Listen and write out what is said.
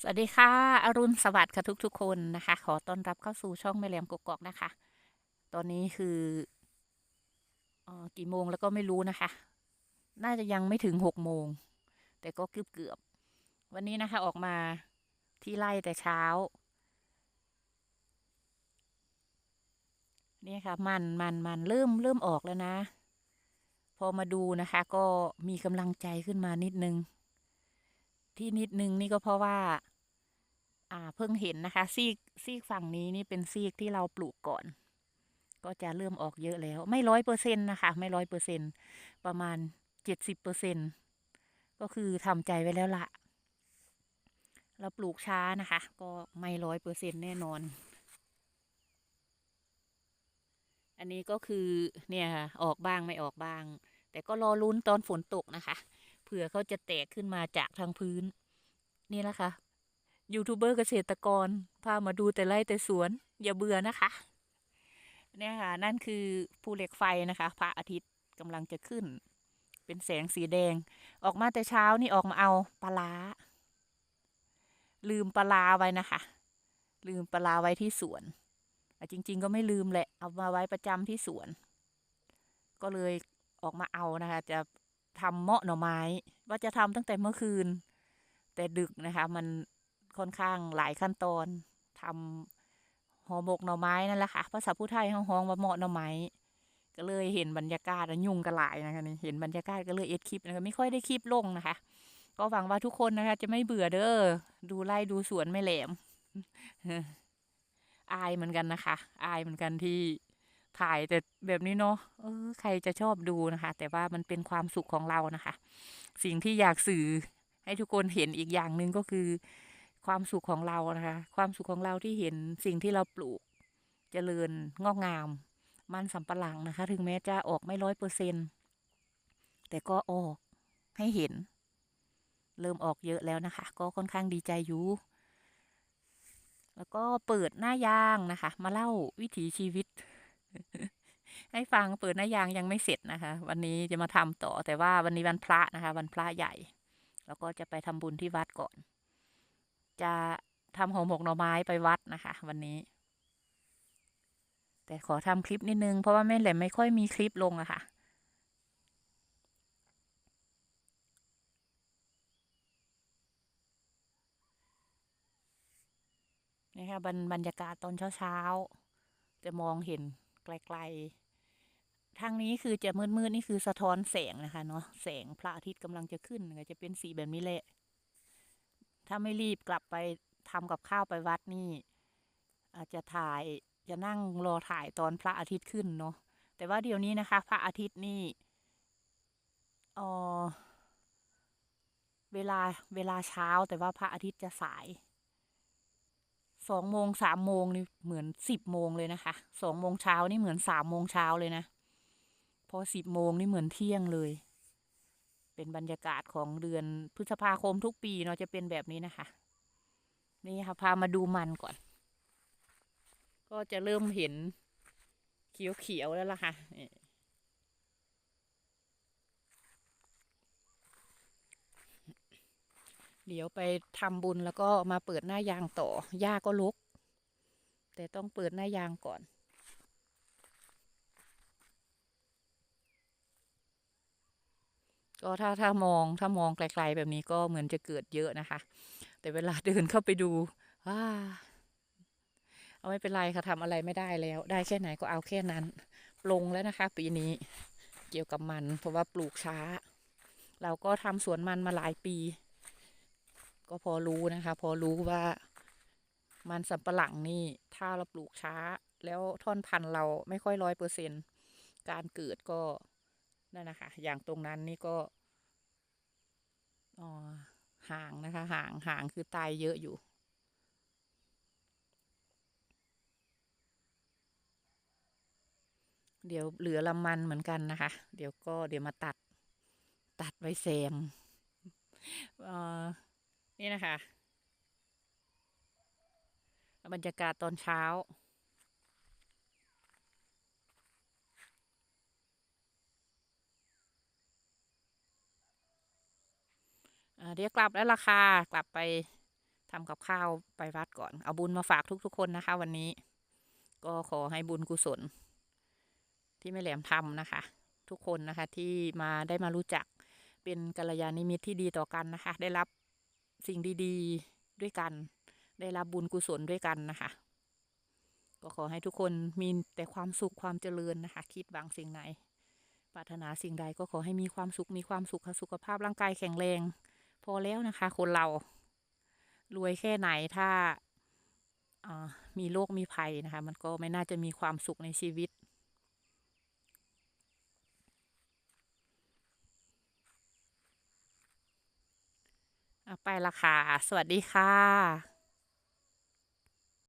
สวัสดีค่ะ อรุณสวัสดิ์ค่ะทุกทุกๆคนนะคะ ขอต้อนรับเข้าสู่ช่องแม่แหลมกกอกนะคะ ตอนนี้คือออกี่โมงแล้วก็ไม่รู้นะคะ น่าจะยังไม่ถึงหกโมง แต่ก็เกือบเกือบๆวันนี้นะคะออกมาที่ไร่แต่เช้า นี่ค่ะ มันมันมันเริ่มเริ่มออกแล้วนะ พอมาดูนะคะ ก็มีกำลังใจขึ้นมานิดนึง ที่นิดนึงนี่ก็เพราะว่า อ่าเพิ่งเห็นนะคะ ซีกซีกฝั่งนี้นี่เป็นซีกที่เราปลูกก่อน ก็จะเริ่มออกเยอะแล้ว ไม่ร้อยเปอร์เซ็นต์นะคะ ไม่ร้อยเปอร์เซ็นต์ประมาณเจ็ดสิบเปอร์เซ็นต์ก็คือทำใจไว้แล้วละเราปลูกช้านะคะ ก็ไม่ร้อยเปอร์เซ็นต์แน่นอน อันนี้ก็คือเนี่ยค่ะออกบ้างไม่ออกบ้าง แต่ก็รอลุ้นตอนฝนตกนะคะ เผื่อเขาจะแตกขึ้นมาจากทางพื้น นี่แหละค่ะยูทูบเบอร์เกษตรกร พามาดูแต่ไร่แต่สวน อย่าเบื่อนะคะ เนี่ยค่ะ นั่นคือภูเหล็กไฟนะคะ พระอาทิตย์กำลังจะขึ้น เป็นแสงสีแดง ออกมาแต่เช้านี่ออกมาเอาปลาร้าลืมปลาร้าไว้นะคะ ลืมปลาร้าไว้ที่สวนอ่จริง ๆ ก็ไม่ลืมแหละ เอามาไว้ประจำที่สวน ก็เลยออกมาเอานะคะ จะ ทำเมาะหน่อไม้ ว่าจะทำตั้งแต่เมื่อคืน แต่ดึกนะคะ มันค่อนข้างหลายขั้นตอนทำห่อหมกหน่อไม้นั่นแหละค่ะภาษาผู้ไทยห้องว่าเมาะหน่อไม้ก็เลยเห็นบรรยากาศอะยุ่งกระหลายนะคะนี่เห็นบรรยากาศก็เลยเอ็ดคลิปนะคะไม่ค่อยได้คลิปลงนะคะ ก็หวังว่าทุกคนนะคะ จะไม่เบื่อเด้อดูไล่ดูสวนไม่แหลมอายเหมือนกันนะคะ อายเหมือนกันที่ ถ่ายแต่แบบนี้เนาะเออใครจะชอบดูนะคะ แต่ว่ามันเป็นความสุขของเรานะคะ สิ่งที่อยากสื่อให้ทุกคนเห็นอีกอย่างหนึ่งก็คือ ความสุขของเรานะคะ ความสุขของเราที่เห็นสิ่งที่เราปลูกเจริญงอกงาม มันสำปะหลังนะคะ ถึงแม้จะออกไม่ร้อยเปอร์เซ็นแต่ก็ออกให้เห็น เริ่มออกเยอะแล้วนะคะ ก็ค่อนข้างดีใจอยู่แล้วก็เปิดหน้ายางนะคะ มาเล่าวิถีชีวิต ให้ฟังเปิดหน้ายางยังไม่เสร็จนะคะ วันนี้จะมาทำต่อ แต่ว่าวันนี้วันพระนะคะ วันพระใหญ่ แล้วก็จะไปทำบุญที่วัดก่อน จะทำห่อหมกหน่อไม้ไปวัดนะคะ วันนี้ แต่ขอทำคลิปนิดนึง เพราะว่าแม่แหลมไม่ค่อยมีคลิปลงอะค่ะนี่ค่ะบรรบรรยากาศตอนเช้าๆจะมองเห็น ไกลๆ ทางนี้คือจะมืดๆนี่คือสะท้อนแสงนะคะเนาะแสงพระอาทิตย์กำลังจะขึ้นก็จะเป็นสีแบบนี้แหละถ้าไม่รีบกลับไปทำกับข้าวไปวัดนี่ อาจจะถ่ายจะนั่งรอถ่ายตอนพระอาทิตย์ขึ้นเนาะแต่ว่าเดี๋ยวนี้นะคะ พระอาทิตย์นี่เออเวลาเวลาเช้าแต่ว่าพระอาทิตย์จะสาย สองโมงสามโมงนี่เหมือนสิบโมงเลยนะคะสองโมงเช้านี่เหมือนสามโมงเช้าเลยนะ พอสิบโมงนี่เหมือนเที่ยงเลย เป็นบรรยากาศของเดือนพฤษภาคมทุกปีเนาะจะเป็นแบบนี้นะคะ นี่ค่ะพามาดูมันก่อน ก็จะเริ่มเห็นเขียวๆแล้วล่ะค่ะ เดี๋ยวไปทำบุญแล้วก็มาเปิดหน้ายางต่อหญ้าก็ลุก แต่ต้องเปิดหน้ายางก่อนก็ถ้าถ้ามองถ้ามองไกลๆแบบนี้ก็เหมือนจะเกิดเยอะนะคะ แต่เวลาเดินเข้าไปดูว้าเอาไม่เป็นไรค่ะทำอะไรไม่ได้แล้ว ได้แค่ไหนก็เอาแค่นั้น ลงแล้วนะคะ ปีนี้เกี่ยวกับมัน เพราะว่าปลูกช้า เราก็ทำสวนมันมาหลายปี ก็พอรู้นะคะ พอรู้ว่ามันสำปะหลังนี่ถ้าเราปลูกช้า แล้วท่อนพันธุ์เราไม่ค่อยร้อยเปอร์เซ็นการเกิดก็นั่นนะคะอย่างตรงนั้นนี่ก็อ๋อห่างนะคะ ห่างห่างคือตายเยอะอยู่ เดี๋ยวเหลือลำมันเหมือนกันนะคะ เดี๋ยวก็เดี๋ยวมาตัด ตัดไว้แซมอ่อ นี่นะคะ บรรยากาศตอนเช้า เดี๋ยวกลับแล้วล่ะค่ะ กลับไปทำกับข้าวไปวัดก่อน เอาบุญมาฝากทุกๆคนนะคะ วันนี้ ก็ขอให้บุญกุศล ที่แม่แหลมทำนะคะ ทุกคนนะคะที่มาได้มารู้จักเป็นกัลยาณมิตรที่ดีต่อกันนะคะ ได้รับ สิ่งดี ๆด้วยกัน ได้รับบุญกุศลด้วยกันนะคะ ก็ขอให้ทุกคนมีแต่ความสุขความเจริญนะคะ คิดหวังสิ่งไหนปรารถนาสิ่งใดก็ขอให้มีความสุขมีความสุขค่ะสุขภาพร่างกายแข็งแรง พอแล้วนะคะ คนเรารวยแค่ไหนถ้าอ่ามีโรคมีภัยนะคะ มันก็ไม่น่าจะมีความสุขในชีวิต ไปละค่ะ สวัสดีค่ะ